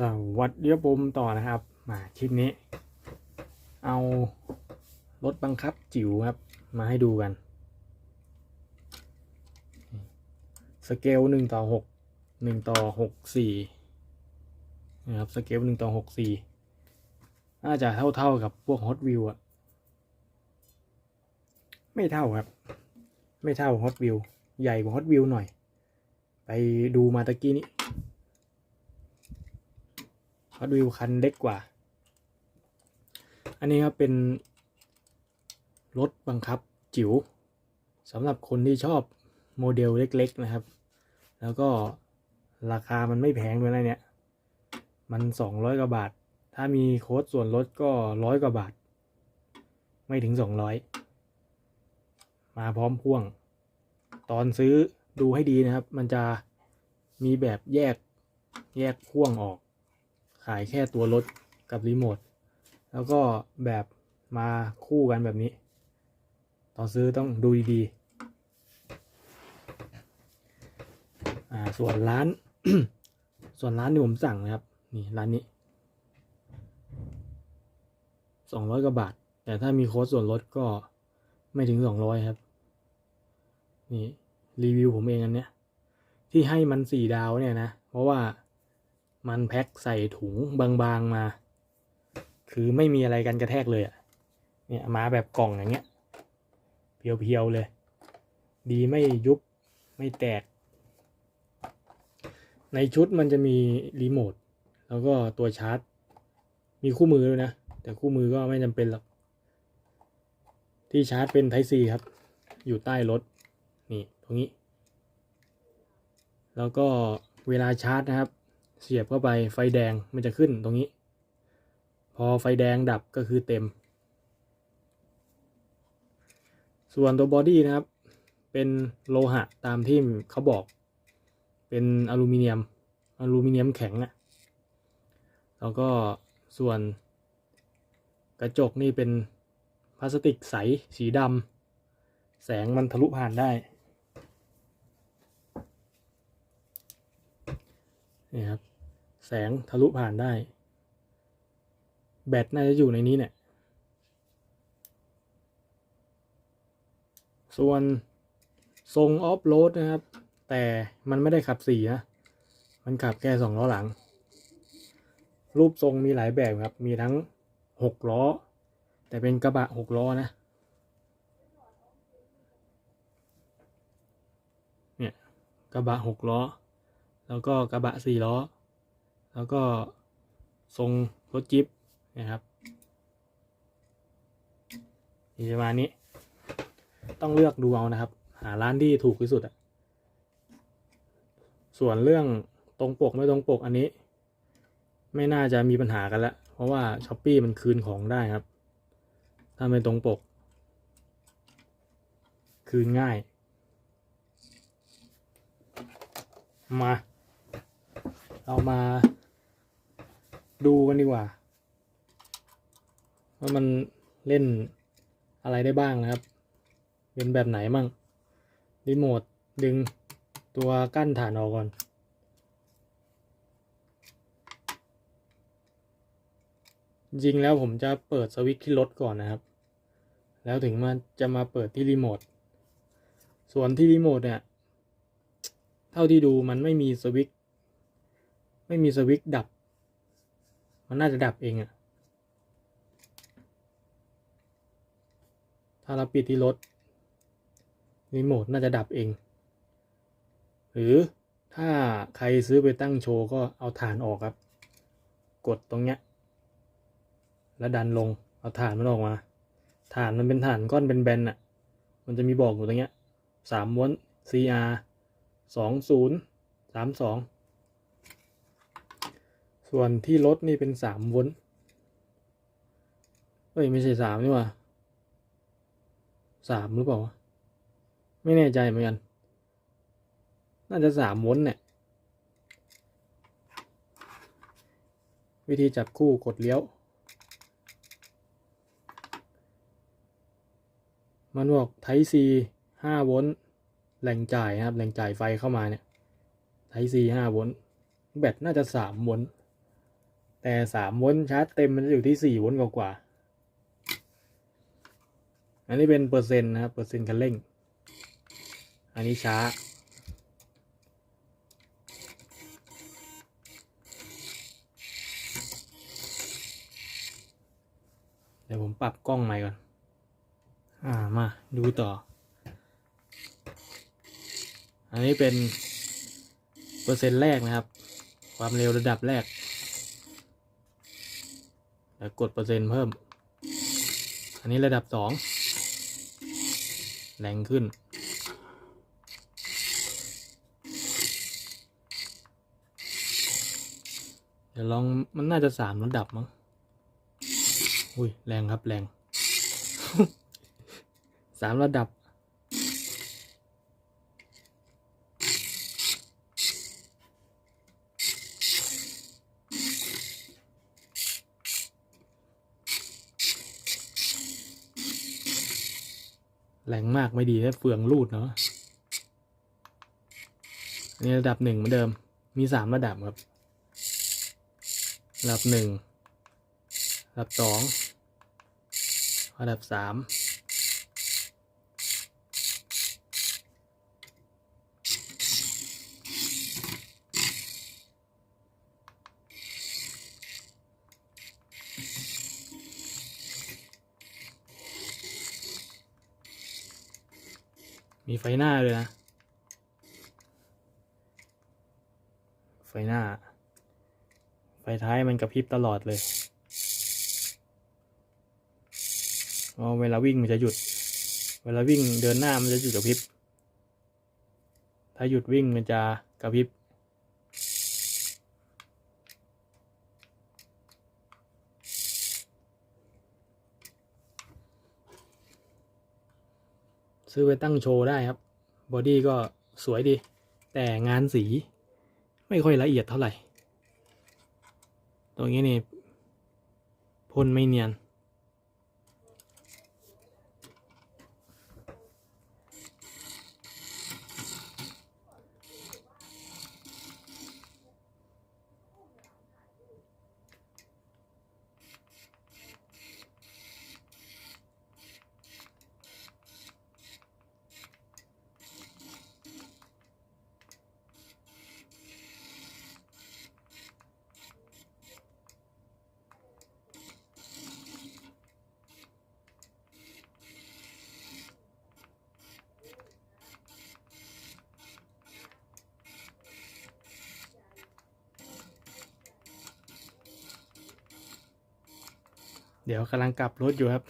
สวัสดีครับผมต่อนะครับ มาคลิปนี้ เอารถบังคับจิ๋วครับ มาให้ดูกัน สเกลหนึ่งต่อหกหนึ่งต่อหกสี่นะครับสเกลหนึ่งต่อหกสี่น่าจะเท่าเท่ากับพวกฮอตวิวอะไม่เท่าครับ ไม่เท่าฮอตวิวใหญ่กว่าฮอตวิวหน่อย ไปดูมาตะกี้นี้ ฮอตวิวคันเล็กกว่า อันนี้ครับเป็นรถบังคับจิ๋วสำหรับคนที่ชอบโมเดลเล็กๆนะครับ แล้วก็ราคามันไม่แพงด้วยนะเนี่ย มันสองร้อยกว่าบาท ถ้ามีโค้ดส่วนลดก็ร้อยกว่าบาท ไม่ถึงสองร้อยมาพร้อมพ่วง ตอนซื้อดูให้ดีนะครับ มันจะมีแบบแยกแยกพ่วงออก ขายแค่ตัวรถกับรีโมท แล้วก็แบบมาคู่กันแบบนี้ ตอนซื้อต้องดูดีๆส่วนร้าน ส่วนร้านที่ผมสั่งนะครับ นี่ร้านนี้สองร้อยกว่าบาท แต่ถ้ามีโค้ดส่วนลดก็ไม่ถึงสองร้อยครับ นี่รีวิวผมเองอันเนี้ย ที่ให้มันสี่ดาวเนี่ยนะ เพราะว่า มันแพ็คใส่ถุงบางๆมา คือไม่มีอะไรกันกระแทกเลยอะ่ะ เนี่ยมาแบบกล่องอย่างเงี้ย เพียวๆเลย ดีไม่ยุบไม่แตก ในชุดมันจะมีรีโมท แล้วก็ตัวชาร์จ มีคู่มือด้วยนะ แต่คู่มือก็ไม่จำเป็นหรอก ที่ชาร์จเป็น Type C ครับ อยู่ใต้รถ นี่ตรงนี้ แล้วก็เวลาชาร์จนะครับ เสียบเข้าไปไฟแดงมันจะขึ้นตรงนี้ พอไฟแดงดับก็คือเต็ม ส่วนตัวบอดี้นะครับ เป็นโลหะตามที่เขาบอก เป็นอลูมิเนียม อลูมิเนียมแข็งอะแล้วก็ส่วนกระจกนี่เป็นพลาสติกใสสีดำแสงมันทะลุผ่านได้นี่ครับ แสงทะลุผ่านได้ แบตน่าจะอยู่ในนี้เนี่ย ส่วนทรงออฟโรดนะครับ แต่มันไม่ได้ขับสี่นะ มันขับแค่สองล้อหลัง รูปทรงมีหลายแบบครับ มีทั้งหกล้อ แต่เป็นกระบะหกล้อนะเนี่ยกระบะหกล้อ แล้วก็กระบะสี่ล้อ แล้วก็ทรงรถจิ๊บนะครับมีประมาณนี้ ต้องเลือกดูเอานะครับ หาร้านที่ถูกที่สุดอะส่วนเรื่องตรงปกไม่ตรงปกอันนี้ ไม่น่าจะมีปัญหากันล้วเพราะว่าช้อปปีมันคืนของได้ครับ ถ้าไม่ตรงปก คืนง่าย มา เรามา ดูกันดีกว่า ว่ามันเล่นอะไรได้บ้างนะครับ เป็นแบบไหนมั่งรีโมทดึงตัวกั้นฐานออกก่อน จริงแล้วผมจะเปิดสวิตช์ที่รถก่อนนะครับ แล้วถึงมาจะมาเปิดที่รีโมท ส่วนที่รีโมทเนี่ย เท่าที่ดูมันไม่มีสวิตช์ไม่มีสวิตช์ดับ มันน่าจะดับเองอะถ้าเราปิดที่รถรีโมทน่าจะดับเอง หรือถ้าใครซื้อไปตั้งโชว์ก็เอาฐานออกครับ กดตรงเนี้ย แล้วดันลง เอาฐานมันออกมา ฐานมันเป็นฐานก้อนเป็นแบนอะมันจะมีบอกอยู่ตรงเนี้ยสามม้วน CR สองศูนย์สามสอง ส่วนที่รถนี่เป็นสามโวลต์เอ้ยไม่ใช่สามนี่หว่าสามหรือเปล่า ไม่แน่ใจเหมือนกัน น่าจะสามโวลต์เนี่ยวิธีจับคู่กดเลี้ยว มันบอกไทซีห้าโวลต์แหล่งจ่ายนะครับแหล่งจ่ายไฟเข้ามาเนี่ยไทซีห้าโวลต์แบตน่าจะสามโวลต์ แต่สามโวลต์ชาร์จเต็มมันจะอยู่ที่สี่โวลต์กว่าๆอันนี้เป็นเปอร์เซ็นต์นะครับเปอร์เซ็นต์คันเร่ง อันนี้ช้า เดี๋ยวผมปรับกล้องใหม่ก่อน อ่ามาดูต่อ อันนี้เป็นเปอร์เซ็นต์แรกนะครับ ความเร็วระดับแรก แล้วกดเปอร์เซ็นต์เพิ่ม อันนี้ระดับสองแรงขึ้น เดี๋ยวลองมันน่าจะสามระดับมั้ง อุ้ย แรงครับแรงสามระดับ แรงมากไม่ดีถ้าเฟืองรูดเนาะอันนี้ระดับหนึ่งเหมือนเดิม มีสามระดับครับ ระดับหนึ่งระดับสองระดับสาม มีไฟหน้าเลยนะ ไฟหน้า ไฟท้ายมันกระพริบตลอดเลยอ๋อเวลาวิ่งมันจะหยุด เวลาวิ่งเดินหน้ามันจะหยุดกระพริบ ถ้าหยุดวิ่งมันจะกระพริบ ซื้อไปตั้งโชว์ได้ครับ บอดี้ก็สวยดี แต่งานสี ไม่ค่อยละเอียดเท่าไหร่ ตรงนี้นี่พ่นไม่เนียน เดี๋ยวกำลังกลับรถอยู่ครับ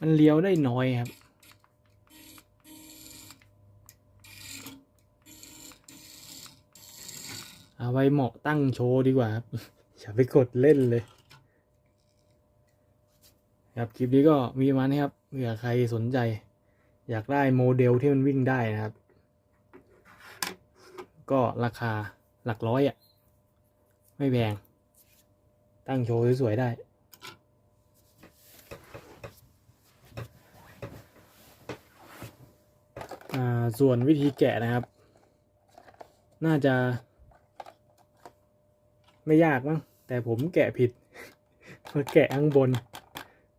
มันเลี้ยวได้น้อยครับ เอาไว้เหมาะตั้งโชว์ดีกว่าครับ อย่าไปกดเล่นเลย ครับคลิปนี้ก็มีมาณนี้ครับเผื่อใครสนใจ อยากได้โมเดลที่มันวิ่งได้นะครับ ก็ราคาหลักร้อยอะ่ะ ไม่แพงตั้งโชว์สวยๆได้ อ่า ส่วนวิธีแกะนะครับ น่าจะ ไม่ยากมั้งแต่ผมแกะผิดเพราะแกะข้างบน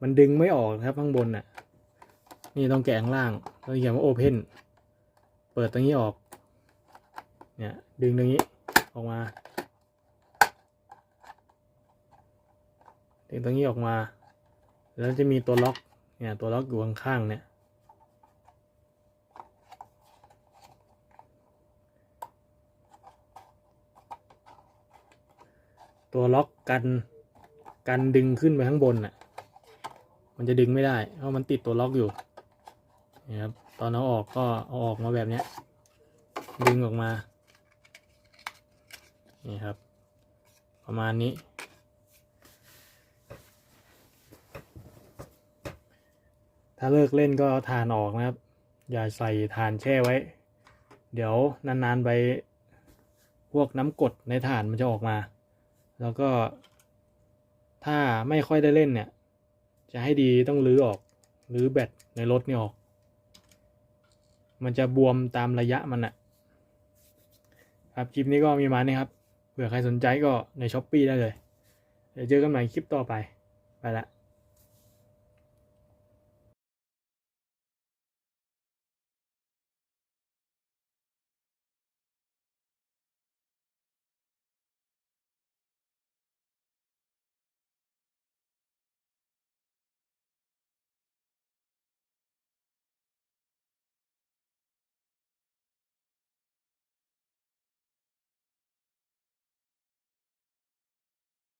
มันดึงไม่ออกครับข้างบนน่ะ นี่ต้องแกะข้างล่างต้องเขียนว่า Open เปิดตรงนี้ออก เนี่ย ดึงตรงนี้ออกมา ดึงตรงนี้ออกมา แล้วจะมีตัวล็อก เนี่ย ตัวล็อกอยู่ข้างๆเนี่ย ตัวล็อกกันกันดึงขึ้นไปข้างบนน่ะ มันจะดึงไม่ได้ เพราะมันติดตัวล็อกอยู่นี่ครับตอนเอาออกก็เอาออกมาแบบเนี้ยดึงออกมานี่ครับ ประมาณนี้ ถ้าเลิกเล่นก็เอาถ่านออกนะครับ อย่าใส่ถ่านแช่ไว้ เดี๋ยวนานๆไปพวกน้ำกดในถ่านมันจะออกมา แล้วก็ ถ้าไม่ค่อยได้เล่นเนี่ย จะให้ดีต้องรื้อออกรื้อแบตในรถนี่ออก มันจะบวมตามระยะมันอะครับคลิปนี้ก็มีมานี่ครับเผื่อใครสนใจก็ในช้อปปีได้เลย เดี๋ยวเจอกันใหม่คลิปต่อไป ไปละ